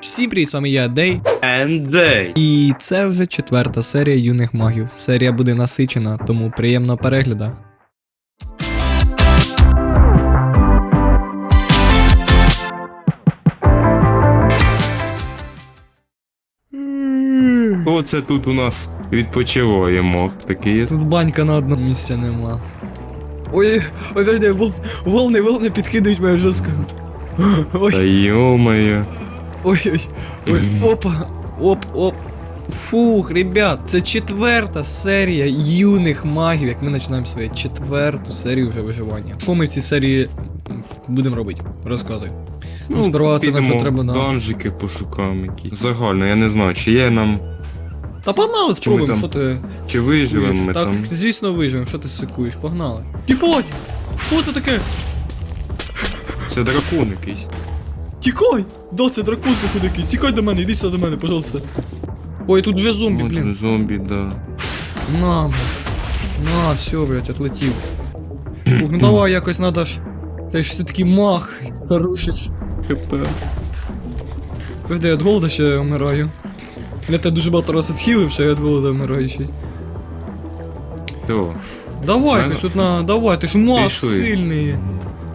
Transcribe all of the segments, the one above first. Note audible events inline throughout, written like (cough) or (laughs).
Всім привіт, з вами я Дей. Енджей. І це вже четверта серія юних магів. Серія буде насичена, тому приємного перегляду. Хто це тут у нас відпочиває мох? Такий є. Тут банька на одному місці нема. Ой, ой, ой, ой, волни, волни підкидають мене жорстко. Та Ой, йомає. Ой, ой, опа, оп, оп. Фух, ребят, це четверта серія юних магів, як ми починаємо свою четверту серію вже виживання. Що ми в цій серії будемо робити? Розказуй. Ну, сперва це нам що треба на. Данжики пошукаємо якісь. Загально, я не знаю, чи є нам. Та погнали, спробуємо, там? що ти. Чи виживемо ми так, там? звісно, виживемо, що ти сикуєш, погнали. Тікай! Що це таке? Це дракон якийсь. Тікай! Да, це дракон, походу якийсь. Тікай до мене, іди сюди до мене, пожалуйста. Ой, тут вже зомбі, От блін. Зомбі, да. На, блін. На, все, блядь, отлетів. Ух, ну давай якось надо ж. Ти ж все-таки мах. Хороший. ж. ХП. Подожди, я від голоду ще вмираю. Я тебе дуже багато раз відхилив, що я від голоду вмираю ще. й. То. Давай, Мене- якось тут на. Давай, ти ж мах Пішли. сильний.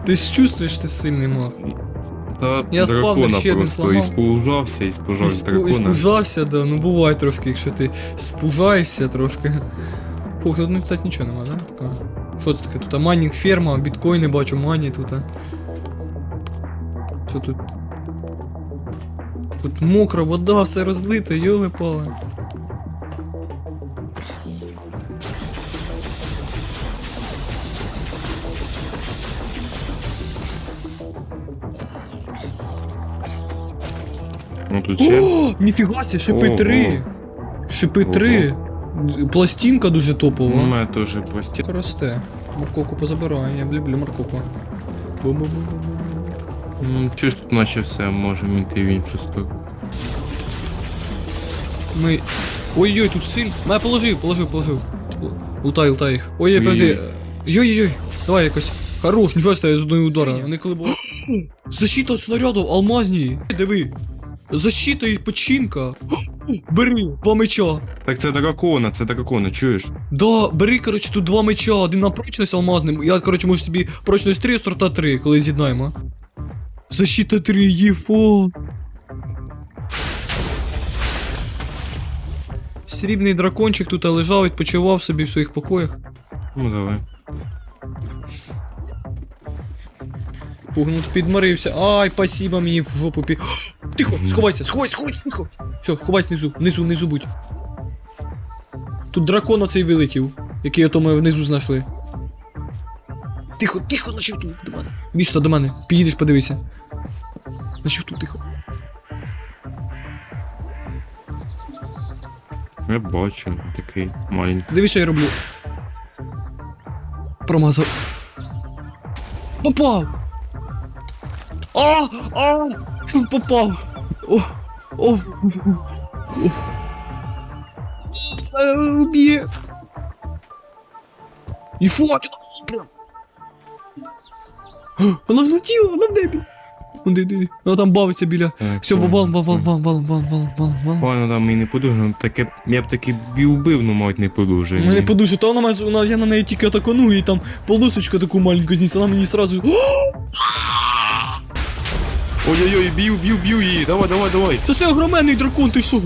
Ти ж чувствуєш, ти сильний мах. Та Я спав, дракона ще один просто зламав. і іспужав Іспу- дракона. Спужався, да, ну буває трошки, якщо ти спужаєшся трошки. Фух, тут, ну, кстати, нічого нема, да? Така. Що це таке? Тут а, майнінг ферма, біткоїни бачу, мані тут. а. Що тут? Тут мокра вода, все розлите, йоли пали. Ну тут ще. О, ніфіга сі, шипи Ого. 3. Шипи Ого. 3. Пластинка дуже У топова. мене теж пості. Росте. Морковку позабираю, я люблю морковку. Бу-бу-бу-бу-бу. Чуєш тут наче все, можемо йти в іншу сторону. Ми. Ой-ой, тут сильно. На, положив, положив, положив. Лутай, лутай їх. Ой, Ой-ой. подожди. Йой-йой, давай якось. Хорош, нічого стає з одної удара. Вони коли було. (gasps) Защита снарядів, алмазні. Диви. Защита і починка. Бери, два меча. Так це дракона, це дракона, чуєш? Да, бери, коротше, тут два меча, один на прочність алмазний. Я, коротше, можу собі прочність 3, острота 3, коли з'єднаємо. Защита 3, єфо. Срібний дракончик тут лежав, відпочивав собі в своїх покоях. Ну давай. Фух, ну підморився. Ай, спасибо мені в жопу пі. Тихо, сховайся, сховайся, сховайся, тихо. Все, ховайся внизу, внизу, внизу будь. Тут дракон оцей вилетів, який ото ми внизу знайшли. Тихо, тихо, на щиту, до мене. Іди сюди до мене, підійдеш, подивися. На щиту, тихо. Я бачу, такий маленький. Дивись, що я роблю. Промазав. Попав! А! А! Попав! О! О! О! Е, Уб'є! І! А, Вона взлетіла, вона в небі! Вон, де, вона там бавиться біля. Все, вал, вал, вал, вал, вал, вал, вал, вал, вал. Пану там і не подужав, таке, я б таки б убив, ну мать не подужав. У мене подуже, та вона, вона, я на неї тільки атакану, і там полосочка таку маленьку зніс, вона мені сразу. Ой-ой-ой, б'ю, б'ю, б'ю її, давай, давай, давай. Це це огроменний дракон, ти що?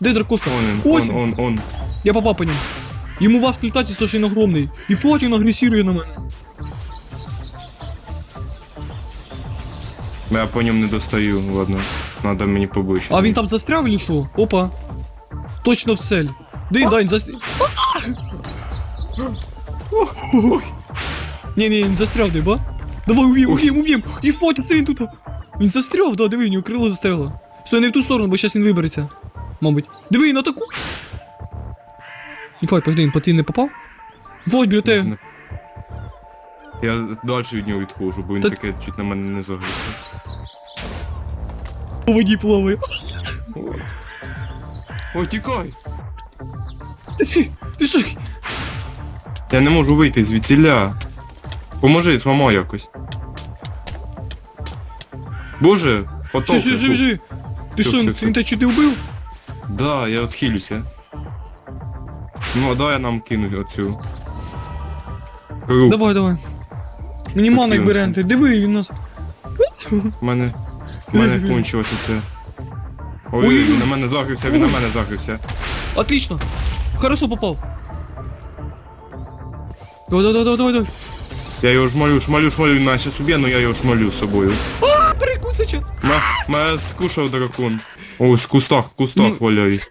Де дракошка? Он, Ось он, он, он. Я попав по ньому. Йому в результаті страшно огромний. І Флотін агресірує на мене. Я по ньому не достаю, ладно. Надо мені поближче. А він там застряв чи що? Опа. Точно в цель. Дай, дай, він застряв. Ні, він застряв, де, ба? Давай уб'єм, уб'єм, уб'єм. І це він тут. Він застряв, да, диви, у нього крило застряло. Стой, не в ту сторону, бо зараз він вибереться. Мабуть. Диви, він атаку. Фой, подожди, він по ти не попав? Фой, біля тебе. Я далі від нього відходжу, бо він Та- таке чуть на мене не загрузив. По воді плаває. Ой, тікай! Ти, ти що? Я не можу вийти звідсіля. Поможи, зламай якось. Боже, Все, потопи. все, живи, живи. Ти Всё, що, всё, всё. він тебе чути вбив? Да, я отхилюся. Ну, а давай я нам кину оцю. Круг. Давай, давай. Мені маник Хотілося. беренти, диви, він нас. У мене. У мене кончилося це. Ой, Ой-ой-ой. він на мене загрився, він на мене загрився. Отлично. Хорошо попав. Давай, давай, давай, давай, давай. Я його шмалю, шмалю, шмалю, він мене щас уб'є, но я його шмалю з собою. Перекусича. Ма, мене скушав дракон. Ось, в кустах, в кустах Ну. валяюсь.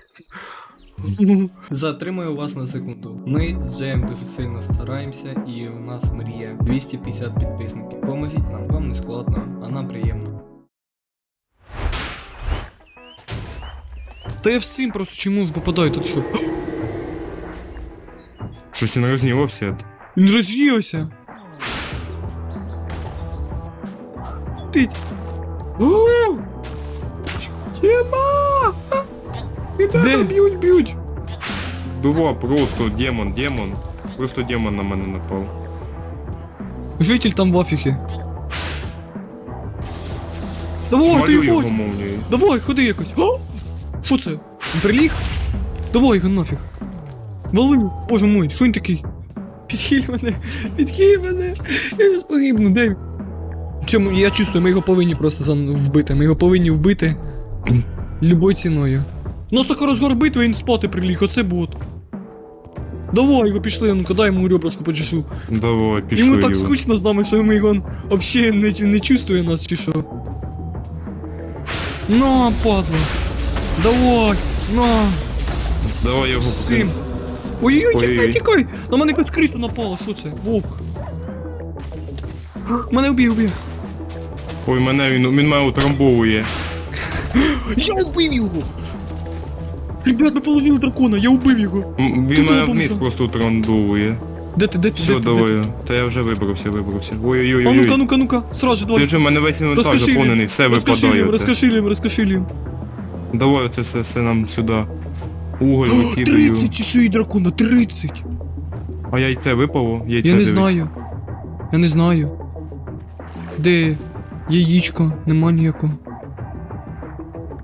Затримаю вас на секунду. Ми з Джеєм дуже сильно стараємося, і у нас мрія 250 підписників. Поможіть нам, вам не складно, а нам приємно. Та я всім просто чому попадаю тут що? Щось він рознівався. Він роз'ївся. Ти. Тема! Де? б'ють, б'ють. Бува, просто демон, демон. Просто демон на мене напав. Житель там в офіхі. Давай, Шмалю його телефон! мовнею. Давай, ходи якось. О! Що це? Він приліг? Давай його нафіг. Вали, боже мой, що він такий? Підхиль мене, підхиль мене. Я не погибну, де він? Чому я чувствую, ми його повинні просто вбити. Ми його повинні вбити любою ціною. У нас така розгор битви, він спати приліг, оце бот. Давай його пішли, ну-ка дай йому ребрышку почешу. Давай, пішли Йому так скучно з нами, що ми його взагалі не, не чувствує нас чи що. На, падла. Давай, на, Давай його сим. Ой-ой-ой, тікай, тікай! На мене якась криса напала, що це? Вовк. Мене вбив, вбив. Ой, мене він, він мене утрамбовує. Я вбив його! Ребят, ми половили дракона, я вбив його. М, Він Тут мене вниз просто утрамбовує. Де ти, де ти, Все, де ти? де давай. Та я вже вибрався, вибрався. ти? А ну-ка, Ой-ой-ой. ну-ка, ну-ка, сразу же, Ти давай. вже в мене весь інвентар заповнений, все випадає. оце. розкошилюємо, розкошилюємо. Давай це все, все нам сюди. Уголь викидаю. 30 чешуї дракона, 30! А яйце випало? Яйце Я не дивись. знаю. Я не знаю. Де яєчко? Нема ніякого.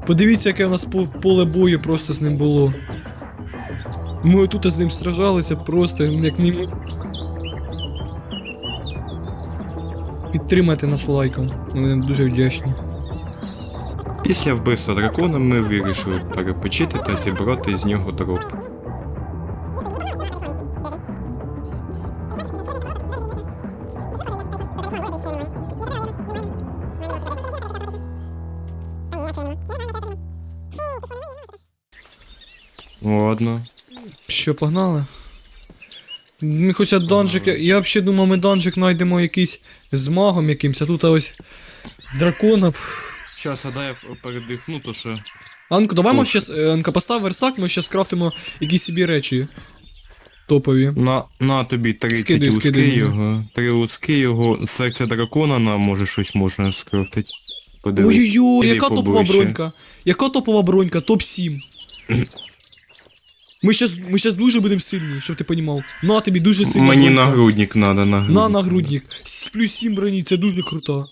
Подивіться, яке у нас по- поле бою просто з ним було. Ми тут з ним сражалися просто як німо. Підтримайте нас лайком. Ми дуже вдячні. Після вбивства дракона ми вирішили перепочити та зібрати з нього дроп. Ладно. Що, погнали? Ми хоча данжик. Я, взагалі думав, ми данжик знайдемо якийсь з магом якимсь, а тут ось дракона. Щас, а дай я передихну, то що. Анку, давай ми щас, е, Анка, постав верстак, ми щас крафтимо якісь собі речі. Топові. На, на тобі 30 Скидай, луски скидай його. Три луски його. Серце дракона нам може щось можна скрафтити. Ой-ой-ой, яка топова бронька? Яка топова бронька? Топ-7. (clears throat) Ми щас, ми щас дуже будемо сильні, щоб ти понімав. На тобі дуже сильна Мені нагрудник надо, нагрудник. На нагрудник. С- Плюс 7 броні, це дуже круто.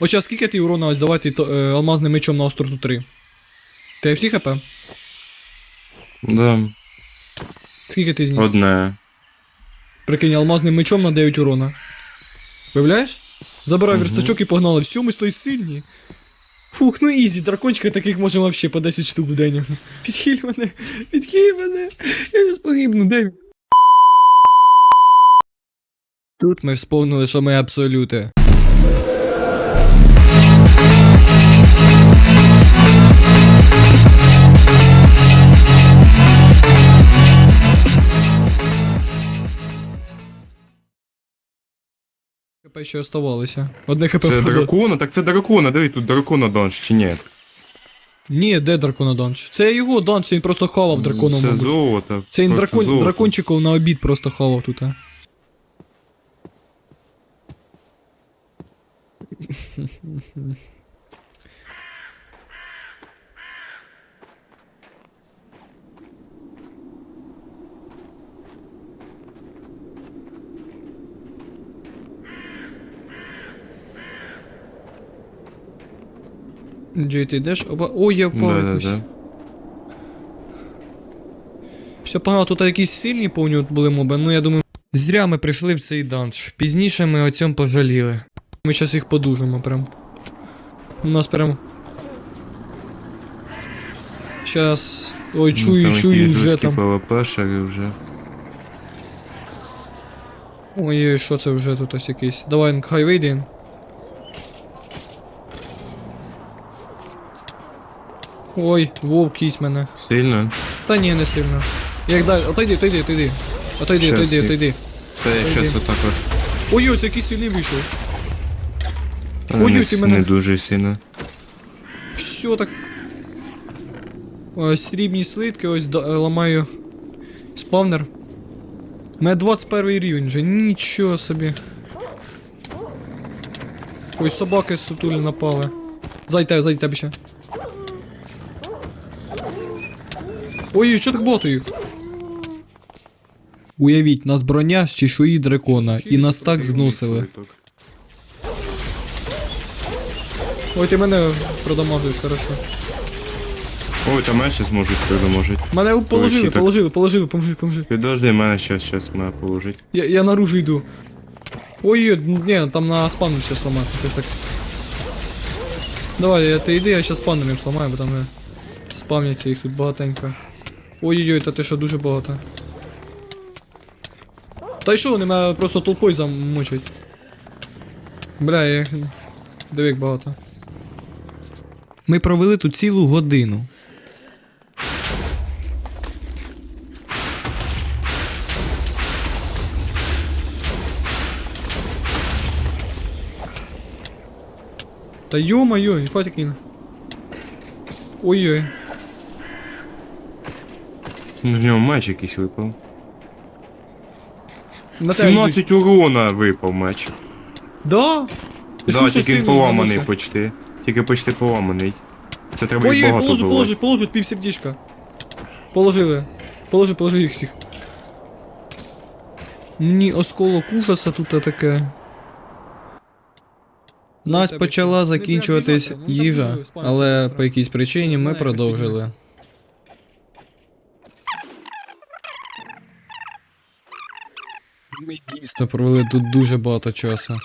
От зараз скільки ти урона ось давай то, е, алмазним мечом на остроту 3? Ти всі хп? Да, Скільки ти зніс? одне. Прикинь, алмазним мечом на 9 урона. Виявляєш? Забирай верстачок і погнали. Все, ми стой сильні. Фух, ну ізі, дракончика таких можемо вообще по 10 штук в день. Підхиль мене, підхиль мене. Я не погибну, дай. Тут ми вспомнили, що ми абсолюти. хп ще оставалося. Одне хп. Це дракона? Так це дракона, диви, тут дракона донж чи ні. Ні, де дракона драконодонж? Це його донж, він просто хавав драконом. Це золото. Це він дракон... золото. дракончиков на обід просто хавав тут, а. Джей, ти йдеш? Опа. Ой, я впав Да, да, да. Все погано, тут якісь сильні повні от були моби, ну я думаю. Зря ми прийшли в цей данж. Пізніше ми о цьому пожаліли. Ми зараз їх подужимо прям. У нас прям. Щас. Ой, Ну, чую, там чую вже там. ПВП-шери вже. Ой, що це вже тут ось якийсь. Давай, хай вийде. Ой, вовк їсть мене. Сильно? Та ні, не сильно. Як далі? Отойди, отойди, отойди. Отойди, Щас, отойди, я- отойди. Та я Пойди. щас отак от. Ой, ой, це якийсь сильний вийшов. Але Ой, не, ти с- мене- не дуже сильно. Все так. Ось срібні слитки, ось да- е, ламаю спавнер. У мене 21 рівень вже, нічого собі. Ой, собаки сутулі напали. Зайте, зайте тебе ще. Ой, що так ботою? Уявіть, нас броня з чешуї дракона, і нас так зносили. Ой, ти мене продамажуєш, хорошо. Ой, там менше зможуть переможуть. Мене положили, положили, положили, поможи, поможи. Підожди, мене щас, щас мене положить. Я, я наружу йду. Ой, ні, там на спавнер ще сломаю, це ж так. Давай, я- ти йди, я ще спавнером сломаю, бо там е, спавняться їх тут багатенько. Ой-ой-ой, та ти що дуже багато. Та й що, вони мене просто толпою замочать. Бля, я... Диви, як багато. Ми провели тут цілу годину. Та ё-моё, інфатик він. Ой-ой. Ну, з нього меч якийсь випав. На тебе йдуть. 17 урона випав меч. Да? Ж Да, тільки сильний поламаний наносить. почти. Тільки почти поламаний. Це треба їх Ой-ой, багато положи, було. положи, положи, пів сердечка. Положили. Положи, положи їх всіх. Мені осколок ужаса тут таке. У нас почала закінчуватись їжа, але по якійсь причині ми продовжили. Ми дійсно провели тут дуже багато часу.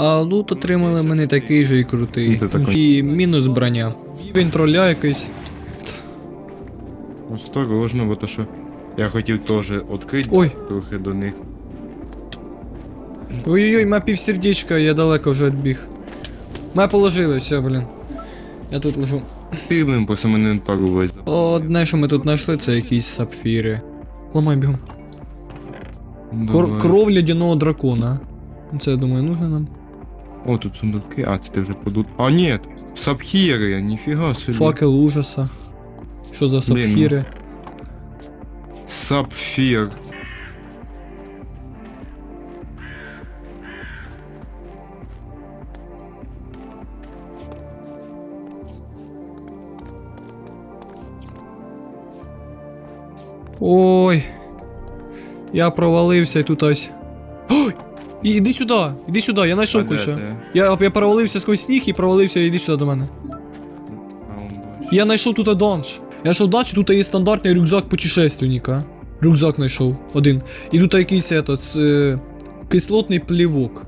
А лут отримали ми не такий же і крутий. Ну. І мінус броня. Він троля якийсь. Осторожно, бо то що. Я хотів теж відкрити Ой. трохи до них. Ой-ой-ой, ма півсердечка, я далеко вже відбіг. Мене положили, все, блін. Я тут лежу. Ти, блин, просто мене не пару весь. Одне, що ми тут знайшли, це якісь сапфіри. Ламай бігом. Кор- кров лядяного дракона. Це, я думаю, нужно нам. О, тут сундуки. А, це ти вже подут. А, ні, сапхіри, ніфіга собі. Факел ужаса. Що за Блін, сапфіри? Сапфір. Ой. Я провалився і тут ось. Ой! І- Іди сюди, іди сюди, я знайшов А де кое-що. ти? Я, я провалився сквозь сніг і провалився, іди сюди до мене. А, он бачить. Я знайшов тут данж. Я знайшов данж, і тут є стандартний рюкзак путешественника. Рюкзак знайшов один. І тут якийсь этот, з, кислотний плівок.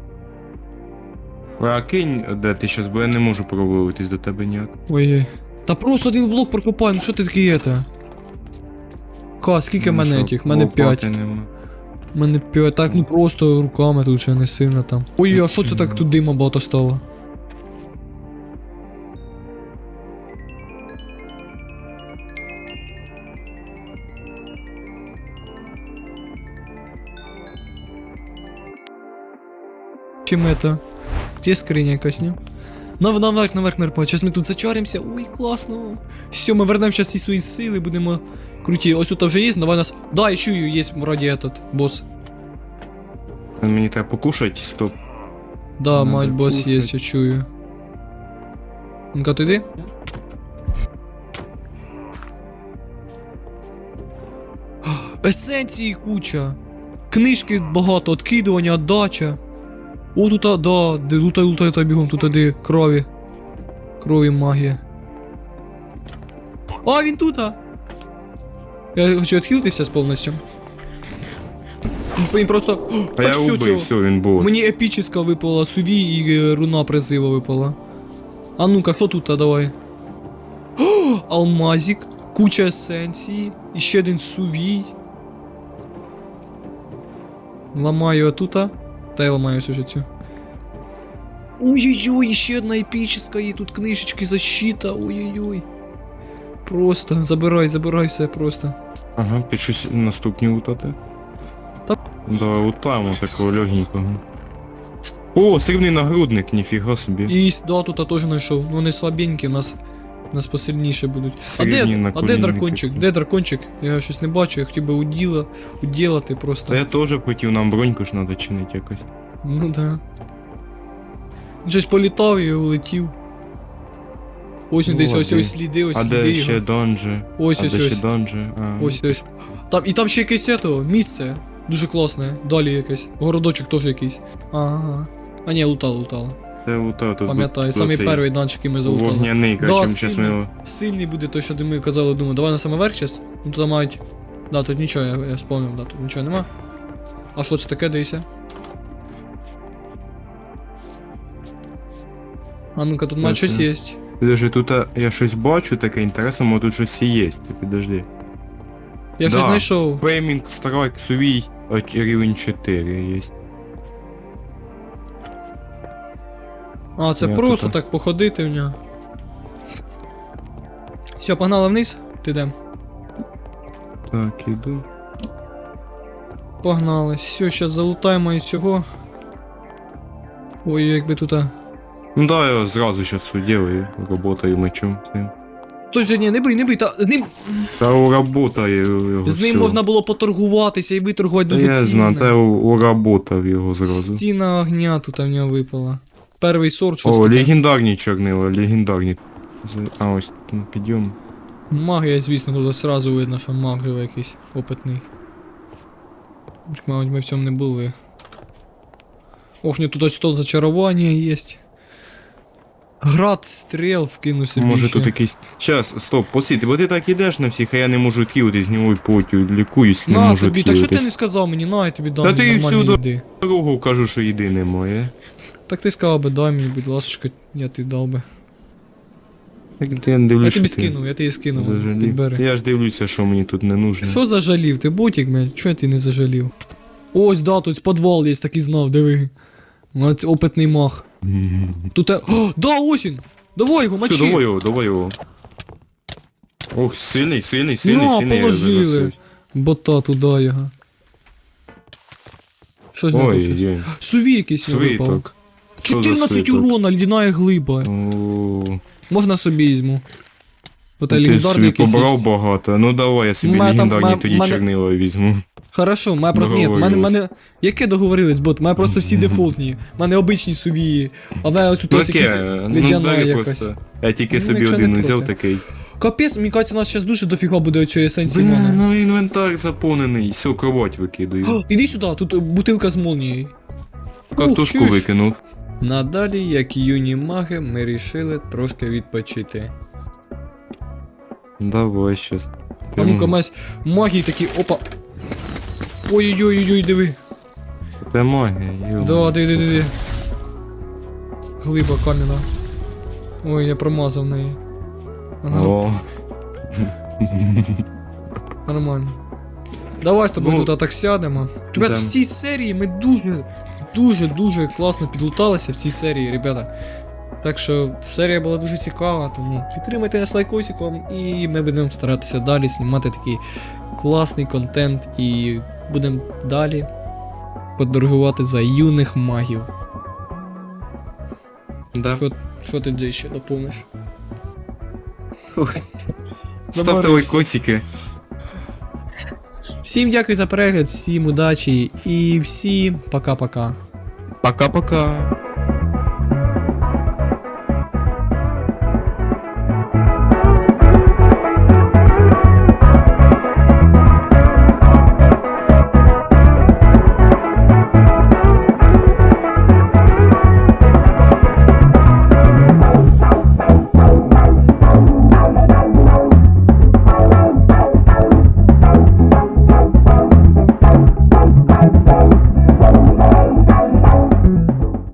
Ой, А кинь, де ти щас, бо я не можу провалитись до тебе ніяк. Ой-ой. Та просто один блок прокопай, ну що ти такий это? Ка, скільки в Ну, мене тих? В мене лопати нема. Мене 5. Так, ну просто руками тут ще не сильно там. Ой, а що це так тут дима багато стало? Чим это? Где скриня якась, ні? Нав, наверх, наверх, наверх. Зараз ми тут зачаримося. Ой, класно. Все, ми вернемо зараз всі свої сили, будемо круті. Ось тут вже є, давай нас. Да, я чую, є вроді этот бос. Мені треба покушати, стоп. Да, Надо мать бос є, я чую. Ну-ка, ти йди. Есенції куча. Книжки багато, откидування, отдача. О, тут, а, да, де лутай, лутай, та бігом, тут де крові. Крові магія. А, він тут, а! Я хочу відхилитися повністю. Він просто. А я так убив, цього. все, він був. Мені епічна випала суві і е, руна призива випала. А ну-ка, хто тут, а давай? О, алмазик, куча есенції, і ще один сувій. Ламаю отута. Та я ламаю всю цю. Ой-ой-ой, ще одна епічна, і тут книжечки защита, ой-ой-ой. Просто, забирай, забирай все просто. Ага, під щось наступні утати. Та- Да, утаємо такого легенького. О, срібний нагрудник, ніфіга собі. І да, тут я теж знайшов. Ну вони слабенькі, у нас, у нас посильніше будуть. А Срібні де, а де наколінники. дракончик? Де дракончик? Я щось не бачу, я хотів би уділа, уділати просто. Та я теж хотів, нам броньку ж треба чинити якось. Ну да. Щось політав і улетів. Ось він десь ось ось сліди, ось А сліди де його. ще донжи? Ось а ось де ще ось. донжи? А, Ось ось. Там, і там ще якесь ето, місце. Дуже класне. Далі якесь. Городочок теж якийсь. Ага. А ні, лутало, лутало. Це ута, тут Пам'ятаю, самий перший данчик, який ми залутали. Вогняний, Да, короче, зараз ми сильний. його... Сильний буде той, що ми казали, думаю, давай на самий верх щас. Ну тут мають. Да, тут нічого, я, я спомнив, да, тут нічого нема. А що це таке, дивися? А ну-ка, тут має Бачу. щось є. Підожди, тут а, я щось бачу таке інтересне, може тут щось і є. Ти підожди. Я Да. щось знайшов. Феймінг Страйк Сувій рівень 4 є. А, це Я просто тут, так походити в нього. Все, погнали вниз? Ти де? Так, іду. Погнали. Все, зараз залутаємо і цього. Ой, якби тут. а. Ну да, я зразу зараз уділаю, работаю мечом. Той сьогодні не бий, не бий, та ним, Та уработаю його. з ним всього. можна було поторгуватися і виторгувати Та дуже Я знаю, та я уработав його зразу. Стіна огня тут в нього випала. Перший сорт, щось О, таке. легендарні чорнила, легендарні. З- А ось ну, підйом. Магія, звісно, тут одразу видно, що маг живе якийсь опитний. Мабуть, ми в цьому не були. Ох, ні, тут ось стол зачарування є. Град стріл вкину собі. Може тут якийсь. Щас, стоп, посидь, бо ти так ідеш на всіх, а я не можу відхилитись, з нього потю, лікуюсь, не На можу тобі, так що ти не сказав мені, на, я тобі дам Та ти нормальні всюди- їди. Дорогу кажу, що їди немає. Так ти сказав би, дай мені, будь ласка, я тобі дав би. Так ти не дивлюся. Я тобі що ти скинув, я тобі скинув. зажалів. Підбери. Я ж дивлюся, що мені тут не нужно. Що зажалів? Ти ботик, блядь? Чого ти не зажалів? Ось, да, тут підвал є, такий знав, диви. Ось опитний мах. Тут. е- О, (gasps) да, ось він! Давай його, мочи! Все, давай його, давай його. Ох, сильний, сильний, сильний, На, сильний. положили. Бота туди його. Що з нього Ой, щось? ой, Суві якийсь його випав. свиток. Що за 14 свиток? урона, лідяна глиба. О, Можна собі візьму. Бо та Ти легендарний собі якийсь. побрав багато. Ну давай, я собі Мене там- легендарні тоді мене- чорнила візьму. Хорошо, мене просто. Ні, мене, мене. Яке договорились, бот? Мене просто всі дефолтні. Мене обичні сувії. А в ось тут Ну ось якийсь таке, ну ледяна якась. Я тільки Ну, собі один взяв такий. Капець, мені кажеться, у нас зараз дуже дофіга буде оцієї есенції Бля, ну інвентар заповнений, все, кровать викидаю. (gasps) Іди сюди, тут бутилка з молнією. Картошку викинув. Надалі, як і юні маги, ми рішили трошки відпочити. Давай щас. А ну-ка, мась, магії такі, опа. Ой-ой-ой, диви. Це магія, йо. Да, диви, диви, диви. Глиба кам'яна. Ой, я промазав неї. Ага, О, нормально. Давай з тобою Ну, тут так сядемо. Ребят, да. в цій серії ми дуже, дуже, дуже класно підлуталися в цій серії, ребята. Так що серія була дуже цікава, тому підтримайте нас лайкосиком і ми будемо старатися далі знімати такий класний контент і будемо далі подорожувати за юних магів. Да. Що, що ти Джей ще доповниш? (laughs) Ставте лайкосики. Всім дякую за перегляд, всім удачі і всім пока-пока. Пока-пока.